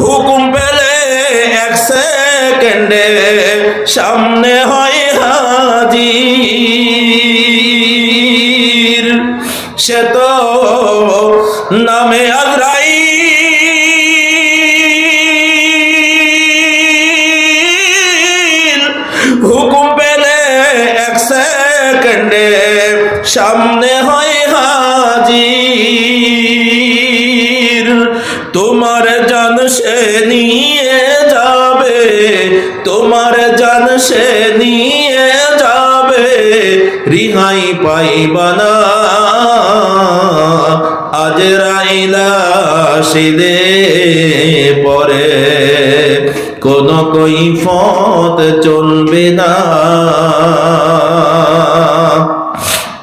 হুকুম পেলে এক সেকেন্ডে সামনে হয় হাজি সে তো নামে আগ্রাই হুকুম পেলে এক সেকেন্ডে সামনে হয় হাজির তোমার জান সে নিয়ে যাবে, তোমার জান সে নিয়ে যাবে, রিহাই পাইবানা আজ রাইলা সিদে পরে কোন কৈফত চলবে না।